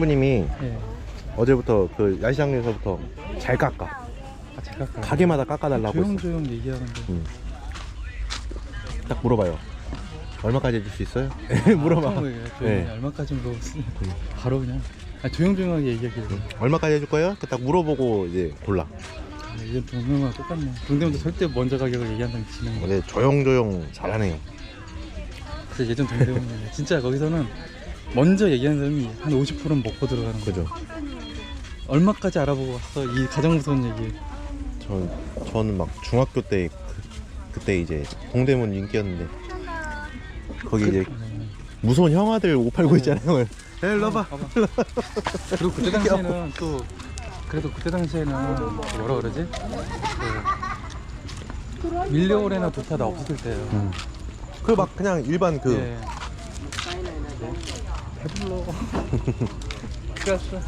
신부님이 예. 어제부터 그 야시장에서부터 잘 깎아. 아, 제가 그 가게마다 깎아달라고 했어. 조용조용 얘기하는데 응. 딱 물어봐요. 얼마까지 해줄 수 있어요? 물어봐. 처음 얘기해요. 조용히 네. 얼마까지 물어봤으니 바로 그냥 아, 조용조용하게 얘기하길래 얼마까지 해줄 거예요? 그딱 물어보고 이제 골라. 아, 이제 동명과 똑같네 동대문도 절대 먼저 가격을 얘기한다는 지는 거 근데 조용조용 잘하네요. 그래서 예전 동대문에 진짜 거기서는 먼저 얘기하는 사람이 한 50%는 먹고 들어가는 거죠 그죠? 얼마까지 알아보고 왔어 이 가장 무서운 얘기 전 저는 막 중학교 때 그, 때 이제 동대문 인기였는데 거기 이제 음. 무서운 형아들 옷 팔고 있잖아요. 일로 봐. 봐봐. 그리고 그때 당시에는 또 그래도 그때 당시에는 그 뭐라 그러지? 그 밀려오래나 도타 나 없었을 때예요. 그막 그냥 일반 그 예. 배불러. 그랬어.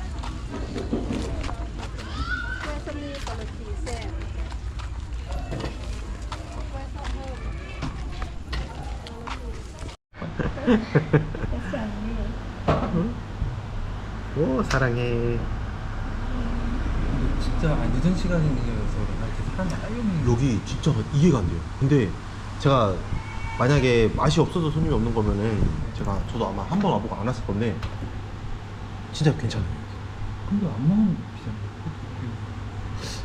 오 사랑해. 진짜 아, 늦은 그런가 이렇게 사람이 아예 없는 여기 진짜 이해가 안 돼요. 근데 제가 만약에 맛이 없어서 손님이 없는 거면은 제가 저도 아마 한 번 와보고 안 왔을 건데 진짜 괜찮아요. 근데 안 먹으면 비싼데.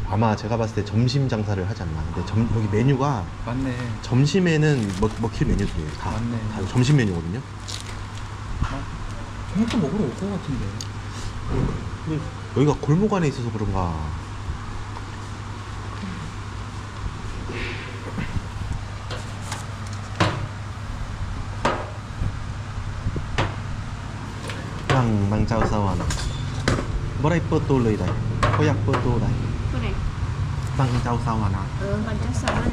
아마 제가 봤을 때 점심 장사를 하지 않나. 근데 점, 여기 메뉴가 맞네. 점심에는 먹, 먹힐 메뉴들이에요. 다, 맞네. 다 점심 메뉴거든요. 저녁도 먹으러 올 것 같은데. 근데 여기가 골목 안에 있어서 그런가. างบางเจ้าสวรรค์บ่ได้เปิดตัวเลยได้เขาอยากเปิดตัวได้ผู้ใบางเจ้าสวรรค์นะเออมัเจ้ะซ้อน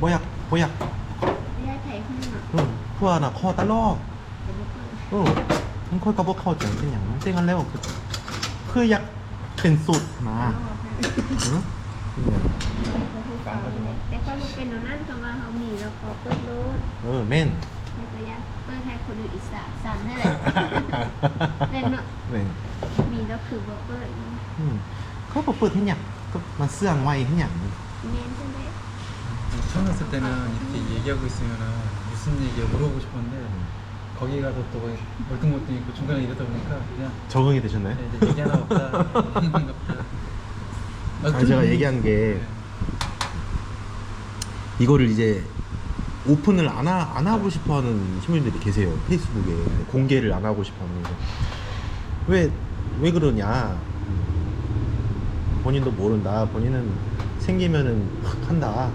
บ่อยากบ่อยากไม่ให้ไนนึอะเออพวกน่ะคอตะลอกแต่ออมันค่อยกับ่เข้าใจเป็นอย่างมันเป็นกันแล้วคือคืออยากเป็นสุดนะอาออะเอแต่ก็บ่เป็นเอานั่นเพราะว่าเฮามีแล้วขอเปิดรถเออเม่น ล้วก็ยัดเปิดให้คนอื่นอีกสามสามนั่นแหละเป็นเนาะ 네. มีแล้วคือว่าเปิด 음. 그거 뭐 ปิดให้หยังก็มันเสื่องไวให้หยัง เน้นใช่ไหม 처음 왔을 때는 이렇게 얘기하고 있으면은 무슨 얘기야 물어보고 싶었는데 거기 가서 또 멀뚱멀뚱 있고 중간에 이러다 보니까 그냥 적응이 되셨나요? 네, 이제 얘기 하나 없다. 얘기하나 없다. 아, 아니, 제가 그럼- 얘기한 게 네. 이거를 이제 오픈을 안, 하, 안 하고 싶어 하는 시민들이 계세요. 페이스북에 공개를 안 하고 싶어 하는 거죠. 왜, 왜 그러냐. 본인도 모른다. 본인은 생기면은 확 한다.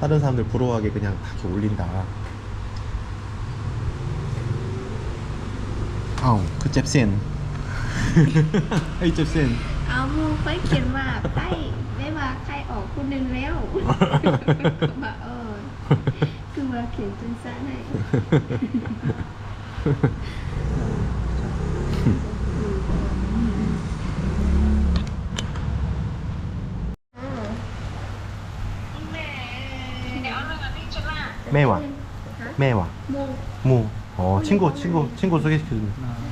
다른 사람들 부러워하게 그냥 다 이렇게 올린다. 아우, 그 잽센. 이 잽센. เอามูค่อยเขียนว่าใกล้ไม่ว่าใครออกคนหนึ่งแล้วว่าเออ 그 뭐야 괜찮 싸네. 매와 매와 무. 어 친구 친구 친구 소개시켜주면. 아.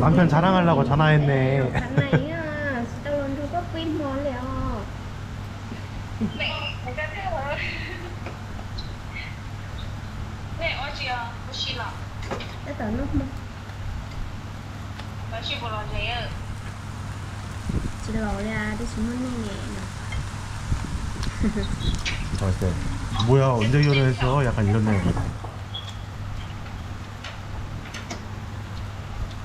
남편 자랑하려고 전화했네. 아, 네. 뭐야 언제 결혼했어? 약간 이런 내용.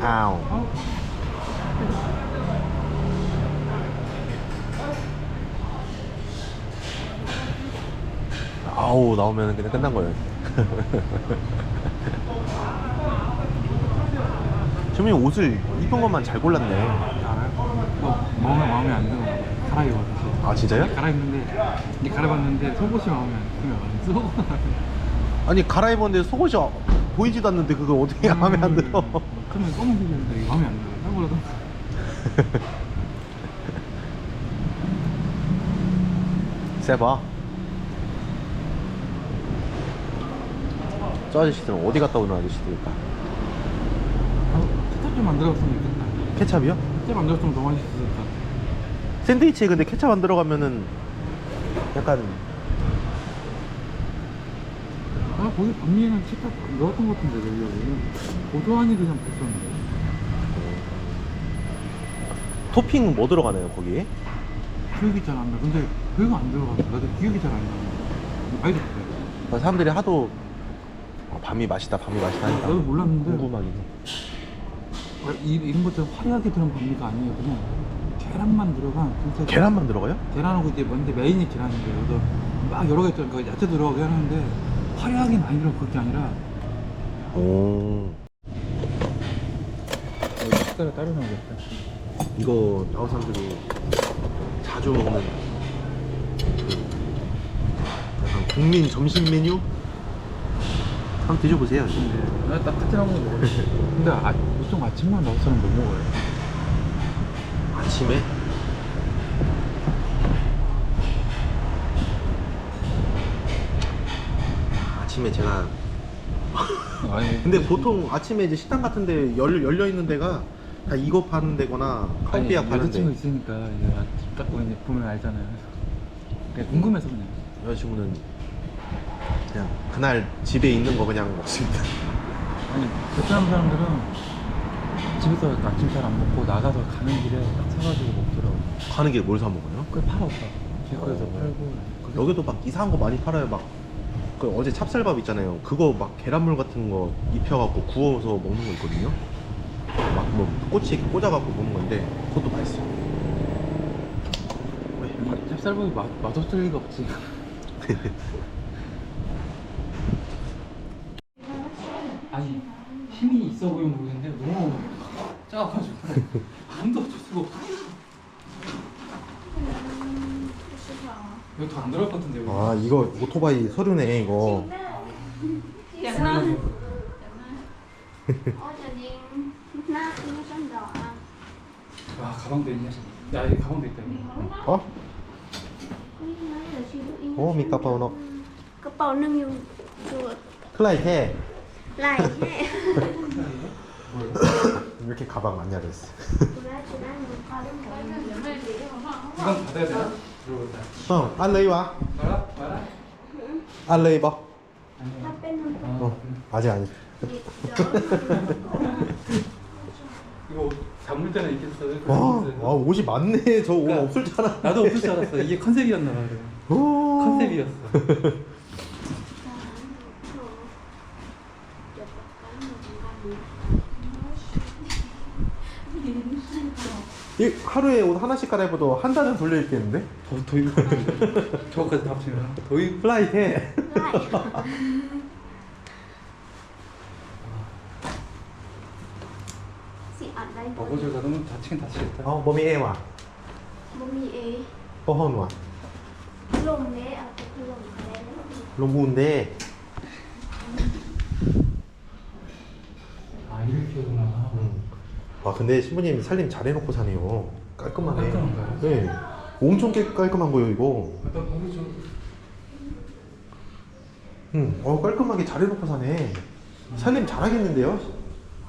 อ้าว 아우 나오면 그냥 끝난 거예요. 주민 옷을 입은 것만 잘 골랐네. 어, 마음에 마음에 안 드는 갈아입어서 아 진짜요? 갈아입는데 이제 갈아입었는데 속옷이 마음에 안 들면 아니 갈아입었는데 속옷이 보이지도 않는데 그걸 어떻게 마음에 안 들어? 그러면 검은색인데 이게 마음에 안 들어. 해보라도. 세봐. 저 아저씨들은 어디 갔다 오는 아저씨들일까? 케첩 좀 만들었으면 좋겠다. 케찹이요? 케첩 만들었으면 더 맛있었을 것 같아. 샌드위치에 근데 케찹 안 들어가면은 약간 아 거기 반미에는 케첩 넣었던 것 같은데 여기는 고소하니 그냥 볶았는데. 토핑 뭐 들어가나요 거기에? 기억이 잘 안 나. 근데 그거 안 들어가서 나도 기억이 잘 안 나. 알겠어. 어, 사람들이 하도 어, 밤이 맛있다 밤이 맛있다 하니까 나도 몰랐는데. 궁금하긴 해. 아, 이, 이런 것처럼 화려하게 들어간 반미가 아니에요. 그냥 계란만 들어간 진짜 계란만 들어가요? 계란하고 이제 뭔데 메인이 계란인데 그래서 막 여러 가지 그 야채 들어가게 하는데 화려하게 많이 들어간 그게 아니라 오 식사를 따로 나오겠다. 이거 야구 사람들이 자주 먹는 그 약간 국민 점심 메뉴? 한번 드셔보세요 나딱 같은 한번 먹어. 근데 아, 보통 아침만 나와서는 못 먹어요. 아침에 아침에 제가 아니 근데 보통 아침에 이제 식당 같은데 열, 열려 있는 데가 다 이거 파는 데거나 커피야 파는 데 여자친구 있으니까 이제 아침 딱 이제 보면 알잖아요. 그냥 궁금해서 그냥. 여자친구는 그냥 그날 집에 있는 거 그냥 먹습니다 아니 베트남 사람들은 집에서 아침 잘 안 먹고 나가서 가는 길에 딱 사가지고 먹더라고. 가는 길에 뭘 사 먹어요? 그걸 팔아 오빠. 길거리에서 어. 팔고. 그게 여기도 막 이상한 거 많이 팔아요 막 그 어제 찹쌀밥 있잖아요 그거 막 계란물 같은 거 입혀갖고 구워서 먹는 거 있거든요 막 뭐 꼬치 이렇게 꽂아갖고 먹는 건데 그것도 맛있어요 이 찹쌀밥이 맛, 맛없을 리가 없지. 아니 힘이 있어 보이면 모르겠는데 너무 작아가지고 아무도 어쩔 수가 없어. 이거 더 안 들어갈 것 같은데 여기. 아 이거 오토바이 서류네 이거. 아 가방도 있네. 야 여기 가방도 있다. 어? Nói là suy nghĩ. 오 미카파오 너 Cái bầu nâng dùng chuột 클라이테. 이렇게 가방 많이 하고 있어 Tôi đã tôi đã ngồi coi đến một 이건 받아야 되나? 어. 알레이 봐 아니야. Nó bên hơn 아, 어, 아직 아니. 이거 담을 때는 있겠어. 와, 와 옷이 많네 저 옷 그러니까 없을 줄 알았 나도 없을 줄 알았어. 이게 컨셉이었나 봐. 오. 컨셉이었어. 이 하루에 옷 하나씩 갈아입어도 한 달은 돌려 입겠는데? 더, 더 입을 것 같아. 저거까지 다 합치면 더 입. Chị ở đây. 어거지 가면 다치긴 다치겠다. 어 몸이 애와 ế. 뽀헌와 Lùm đấy ở cái lùm ở đây. 롱부인데 아 이렇게 오구나. 아 근데 신부님 살림 잘 해놓고 사네요 깔끔하네 깔끔한가요? 네 엄청 깨, 깔끔한 거예요 이거 나 거기 좀 응, 어 깔끔하게 잘 해놓고 사네 살림 잘하겠는데요?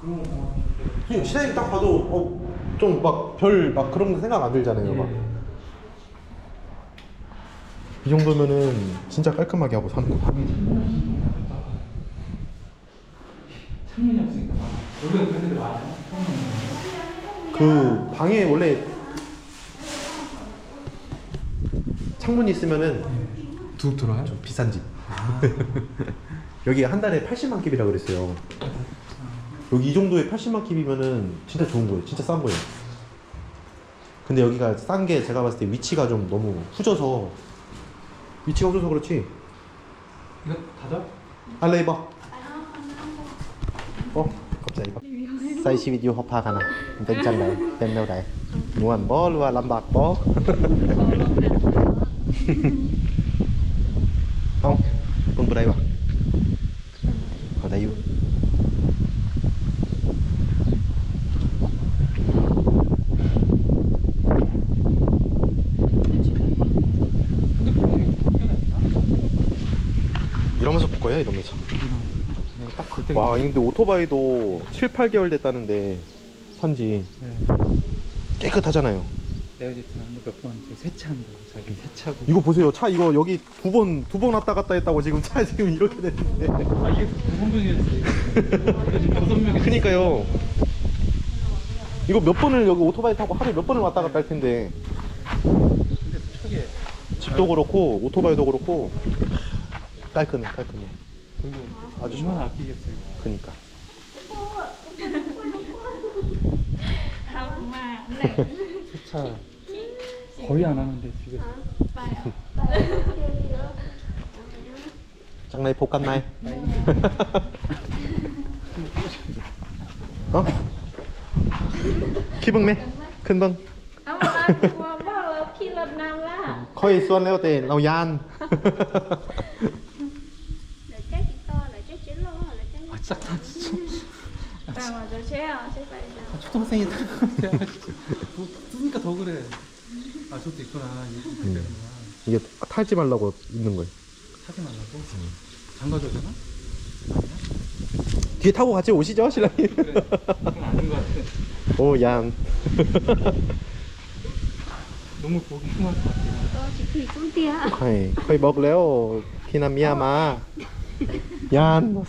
그럼 어, 그냥 시장님 딱 봐도 어, 좀막 별 막 그런 거 생각 안 들잖아요 막. 예. 이 정도면은 진짜 깔끔하게 하고 사는 거 창문이 없으니까. 원래 그런 데들 많아요. 그 방에 원래 창문이 있으면은 두 들어와요? 좀 비싼 집. 여기 한 달에 80만 킵이라 그랬어요. 여기 이 정도에 80만 킵이면은 진짜 좋은 거예요. 진짜 싼 거예요. 근데 여기가 싼 게 제가 봤을 때 위치가 좀 너무 후져서 위치가 후져서 그렇지 이거 닫아? 알레 입어. 어, 갑자기 ส่ชีวิตอยู่ฮอบพากันนะมันเป็นจังไดเป็นแนวใดม่วนบ่หรือว่าลำบากบ่ เอ้าเบิ่งบ่ได้วะเขาได้อยู่ 이러면서 볼 거야 이러면서 내가 딱 그때 와 근데 오토바이도 7, 8개월 됐다는데 산지 네. 깨끗하잖아요. 에어제트는 몇번 세차한다고 자기 세차고. 이거 보세요. 차 이거 여기 두 번 두 번 왔다 갔다 했다고 지금 차 지금 이렇게 됐는데. 아 이게 두번 분이었어요 이거. 지금 여섯 명이 그니까요. 이거 몇 번을 여기 오토바이 타고 하루에 몇 번을 왔다 갔다 할 텐데. 근데 초기에. 집도 그렇고 오토바이도 그렇고. 깔끔해 깔끔해 아주 얼마나 아끼겠어요. 그니까. 정말 네. 세차 거의 안 하는데 지금. 오빠요. Trăng này phục canh này Đó Khi bưng mẹ Khinh bưng 엄마, 엄마, 피 럽나 라. Khôi xuân leo tề, lầu gian 다행이다. 쓰니까 더 그래. 아, 저도 있구나. 이게, 음. 이게 타지 말라고 있는 거예요. 타지 말라고? 음. 장가줘야 되나? 뒤에 타고 같이 오시죠, 신랑님. 그래. 그건 아닌 것 같아. 오, 양. 너무 보기 심할 것 같아. 너 지금 꿀띠야. 거의, 거의 먹을래요. 피나 미야마. 양, 뭐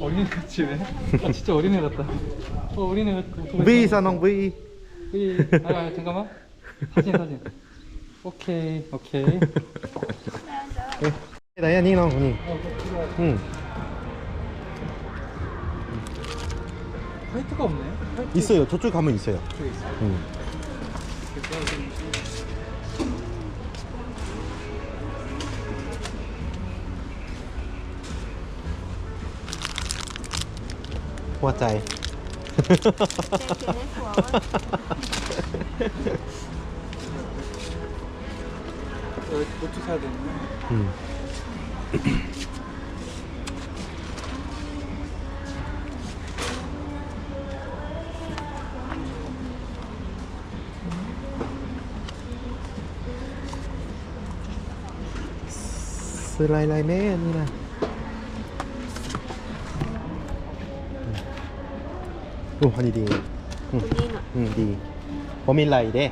어린애 같이네. 아 진짜 어린애 같다. 어 어린애 같다 V 사농 V. V. 아, 아 잠깐만. 사진 사진. 오케이 오케이. 나야 니노 니. 응. 화이트가 없네. 화이트. 있어요. 저쪽 가면 있어요. 쪽에 있어 응. 호화ใจ chuyện đấy của 어, 노트 사야 되는데 응.ซื้อลายลายแม่นี่นะ อ้อันนี้ดีอืม đi mà อืมดีผมมีไหลเด้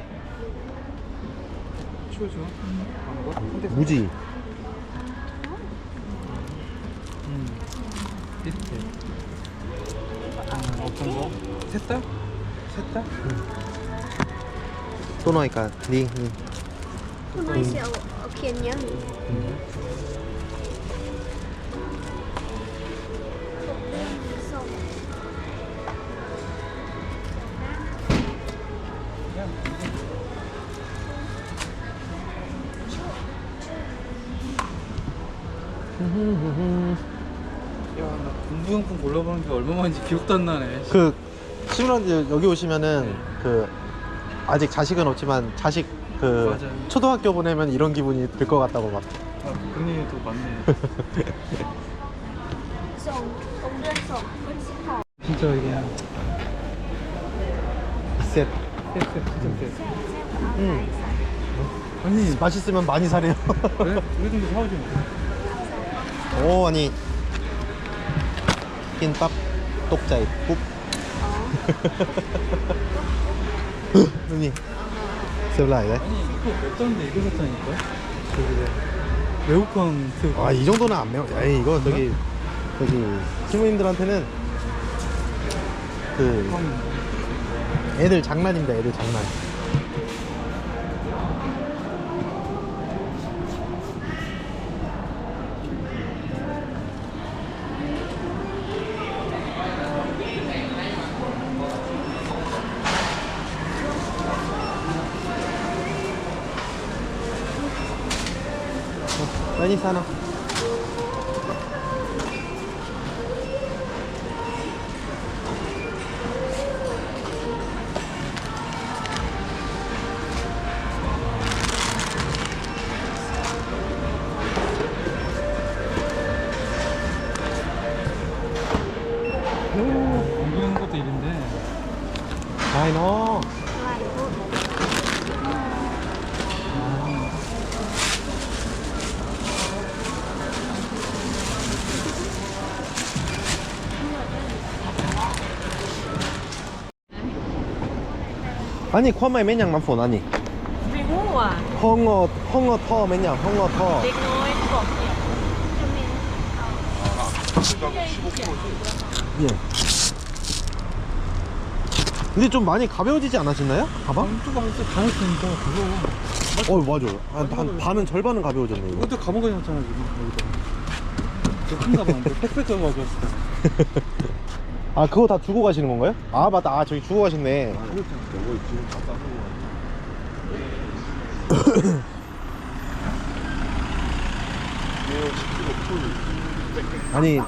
치워줘 아, 뭐? 무지 음 비슷해 아, 어떤 거? 셋다? 셋다? 또 넣으니까 니 니. hôm nay sẽ ở khiên Nhá 야나 공부용품 골라보는 게 얼마만인지 기억도 안 나네 그 시민원들 여기 오시면은 그 아직 자식은 없지만 자식 그 맞아요. 초등학교 보내면 이런 기분이 들 것 같다고 막아 xin hỏi 진짜 이게 셋. 진짜 음. 아니 맛있으면 많이 사래요. 그래? 우리 정도 사오지 뭐 오 아니 김밥 똑자이 ปุ๊ 눈이 세울라이래. 아니 이거 몇 달인데 이거 샀다니까 저기 새우 아 이 정도는 안 매워. 에이 이거 저기 저기 시부님들한테는 그 애들 장난입니다. 애들 장난. 많이 아니 쿼마이 맨양 만폰 아니 ไม่รู้อ่ะ 헝어 헝어 터 맨양 헝어 터 เด็กน้อยบอกเนี่ย 예. 근데 좀 많이 가벼워지지 않았나요? 가방? 엄두가 벌써 다 했으니까 그거 어 맞아요 한, 한 반은 절반은 가벼워졌네 이거 이것도 감옥에 넣었잖아 지금 여기다 저큰 가방 택배 가고 가져왔어 아 그거 다 주고 가시는 건가요? 아 맞다 아 저기 주고 가셨네 아니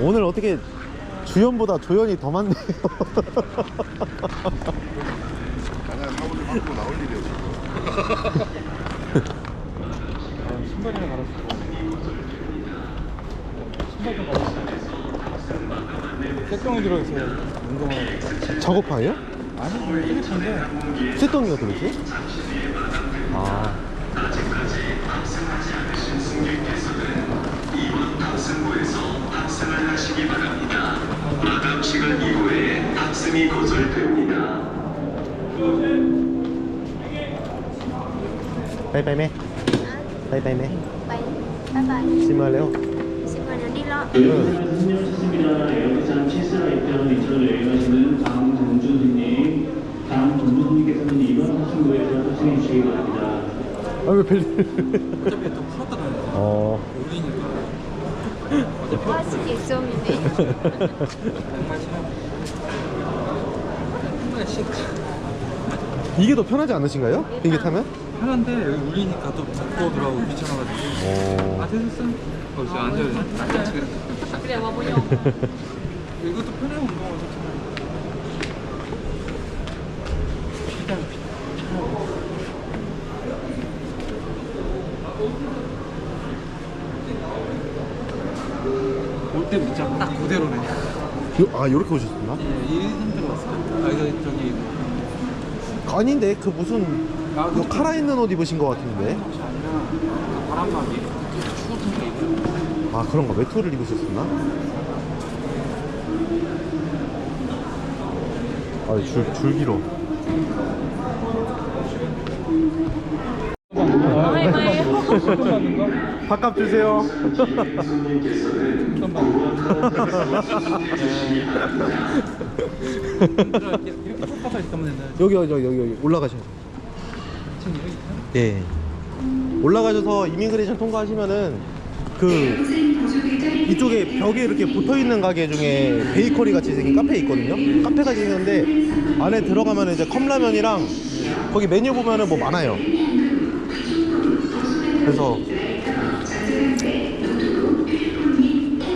오늘 어떻게 주연보다 조연이 더 많네요 나는 사고를 받고 나올 일이 없어. 아, 신발이나 갈았어 신발 좀 갈았어 쇳덩이 들어있어요 운동하고 작업화예요? 아니 뭐 휴대폰인데. 쇳덩이가 들어있어요? 아. 이번 탑승구에서 탑승을 하시기 바랍니다 마감 시간 이후에 탑승이 거절됩니다 바이바이맨 바이바이맨 拜拜， 심할래요? 아, 어. 이게 더 편하지 않으신가요? 비행기 타면? 편한데 여기 울리니까 또 자꾸 오더라고 귀찮아가지고. 아 됐었어? 어, 거기 아, 앉아야 돼. 그래 와보려고 이것도 편해 운동을 좋잖아 비단 올때 문자. 딱 그대로네. 요, 아 요렇게 오셨구나? 예, 이 상태로 왔어요. 아 이거 저기 아닌데 그 무슨 이거 카라 있는 옷 입으신 것 같은데? 아 그런 거. 외투를 입으셨었나? 아줄 줄기로. 밥값 주세요. 여기 여기 여기 올라가셔야 돼 예 올라가셔서 이미그레이션 통과하시면은 그 이쪽에 벽에 이렇게 붙어 있는 가게 중에 베이커리 같이 생긴 카페 있거든요. 카페 같이 생겼는데 안에 들어가면 이제 컵라면이랑 거기 메뉴 보면은 뭐 많아요. 그래서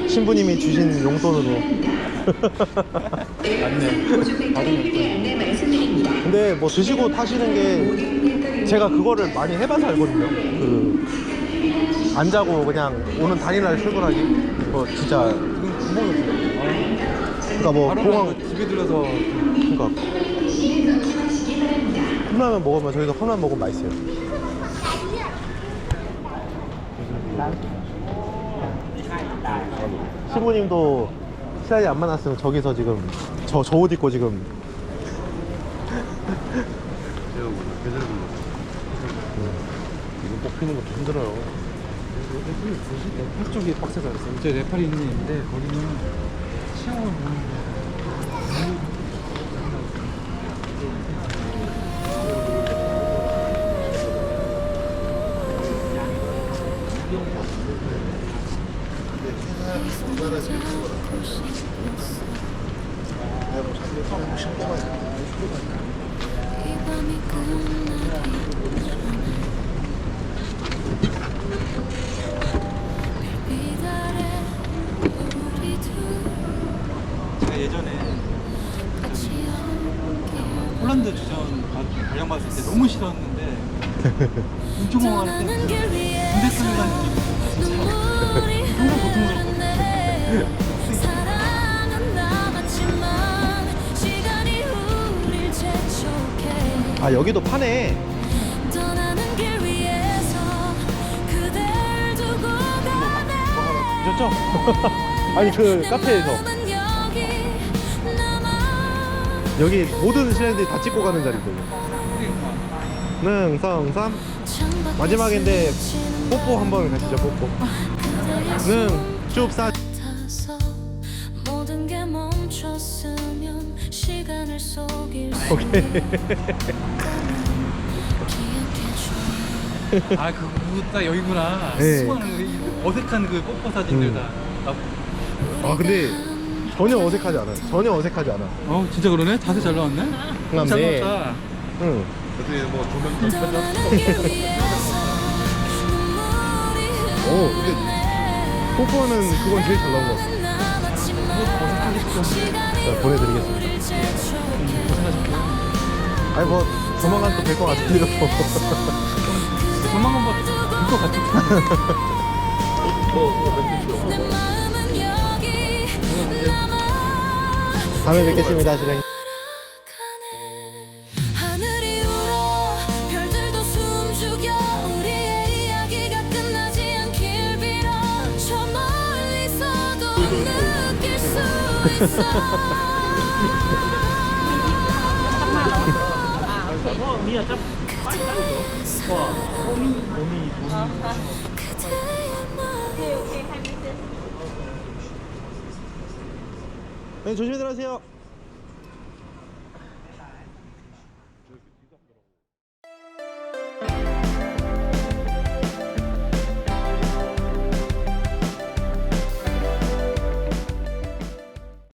신부님이 주신 용돈으로. 근데 뭐 드시고 타시는 게 제가 그거를 많이 해봐서 알거든요. 그 안 자고 그냥 오는 당일날 출근하기. 뭐 진짜 지금 구멍이 없어 그러니까 뭐 바로 공항 나 집에 들어서 그러니까 컵라면 먹으면 저희도 컵라면 먹으면 맛있어요. 시부님도 시간이 안 많았으면 저기서 지금 저 저 옷 입고 지금 입히는 것도 힘들어요. 네팔이 뭐지? 네팔 쪽이 빡세다 그랬어요. 제 네팔이 있는 데인데 거기는 시험을 보는 거. 싫었는데 인종공항 할때 군대 끌려가는 느낌 우릴 재촉해. 아 여기도 파네. 가네 보셨죠? 아니 그 카페에서. 여기 모든 실내들이 다 찍고 가는 자리거든요 능성삼. 마지막인데 뽀뽀 한 번 가시죠 뽀뽀. 속일 수 오케이. 아 그거 딱 여기구나. 네. 수많은 그 어색한 그 뽀뽀 사진들 음. 다. 아, 아 근데 전혀 어색하지 않아 전혀 어색하지 않아. 어 진짜 그러네? 자세 잘 나왔네? 잘 네. 나왔다. 응 어떻게 뭐 조명 눈물이 오, 근데 뽀뽀는 그건 제일 잘 나온 것 같아. 남았지만 시간이 자, 보내드리겠습니다. 우릴 재촉해 아니 뭐 조만간 또 뵐 것 같은데요. 조만간 봐될것 같아 내 마음은 여기 남아 다음에 뵙겠습니다 실행 하 마음 네, 조심히 들어가세요